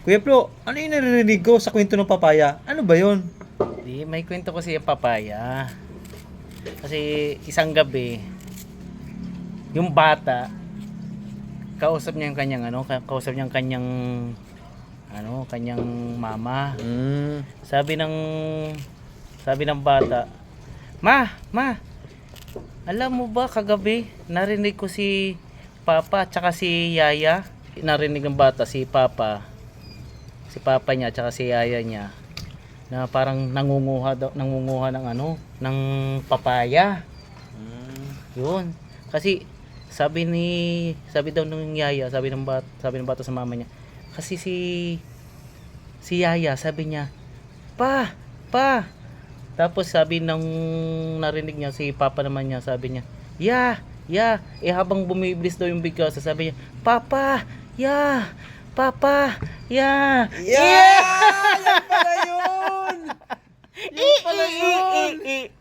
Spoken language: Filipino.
Kuya Pro, ano yung narinig ko sa kwento ng papaya? Ano ba yun? Di, may kwento kasi yung papaya. Kasi isang gabi, yung bata, kausap niya yung kanyang ano, ka- kausap niya yung kanyang ano, kanyang mama. Mm. Sabi ng sabi ng bata, "Ma, ma. Alam mo ba kagabi narinig ko si Papa at si Yaya. Narinig ng bata si Papa. Si Papa niya at si Yaya niya na parang nangunguha daw nangunguha ng ano, ng papaya. Mm. Yun. Kasi sabi ni sabi daw ng yaya, sabi ng bat, sabi ng bata sa mama niya. Kasi si si yaya, sabi niya, "Pa, pa." Tapos sabi nung narinig niya si papa naman niya, sabi niya, "Ya, ya." Eh habang bumiblis daw yung bigas, sabi niya, "Papa, ya. Papa, ya." Yeah! Yan pala yun! Yan pala yun!